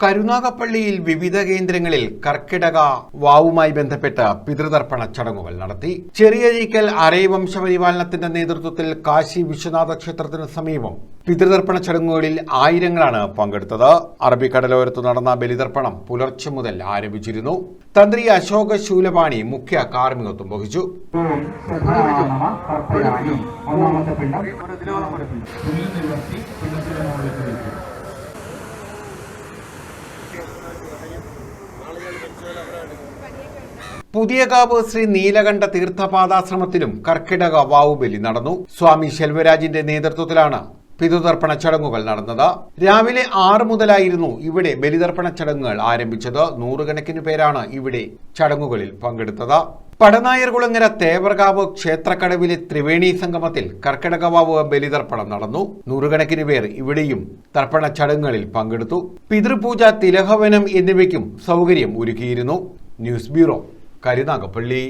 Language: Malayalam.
കരുനാഗപ്പള്ളിയിൽ വിവിധ കേന്ദ്രങ്ങളിൽ കർക്കിടക വാവുമായി ബന്ധപ്പെട്ട പിതൃതർപ്പണ ചടങ്ങുകൾ നടത്തി ചെറിയരീക്കൽ അരൈവംശ പരിപാലനത്തിന്റെ നേതൃത്വത്തിൽ കാശി വിശ്വനാഥ ക്ഷേത്രത്തിന് സമീപം പിതൃതർപ്പണ ചടങ്ങുകളിൽ ആയിരങ്ങളാണ് പങ്കെടുത്തത് അറബിക്കടലോരത്ത് നടന്ന ബലിതർപ്പണം പുലർച്ചെ മുതൽ ആരംഭിച്ചിരുന്നു തന്ത്രി അശോക ശൂലപാണി മുഖ്യ കാർമ്മികത്വം വഹിച്ചു ഒന്നാമത്തെ പുതിയകാവ് ശ്രീ നീലകണ്ഠ തീർത്ഥപാദാശ്രമത്തിലും കർക്കിടക വാവുബലി നടന്നു. സ്വാമി ശെൽവരാജിന്റെ നേതൃത്വത്തിലാണ് പിതൃതർപ്പണ ചടങ്ങുകൾ നടന്നത്. രാവിലെ ആറ് മുതലായിരുന്നു ഇവിടെ ബലിതർപ്പണ ചടങ്ങുകൾ ആരംഭിച്ചത്. നൂറുകണക്കിന് പേരാണ് ഇവിടെ ചടങ്ങുകളിൽ പങ്കെടുത്തത്. പടനായർകുളങ്ങര തേവർകാവ് ക്ഷേത്രക്കടവിലെ ത്രിവേണി സംഗമത്തിൽ കർക്കിടകവാവ് ബലിതർപ്പണം നടന്നു. നൂറുകണക്കിന് പേർ ഇവിടെയും തർപ്പണ ചടങ്ങുകളിൽ പങ്കെടുത്തു. പിതൃപൂജ തിലഹവനം എന്നിവയ്ക്കും സൗകര്യം ഒരുക്കിയിരുന്നു. News bureau Karunagappally.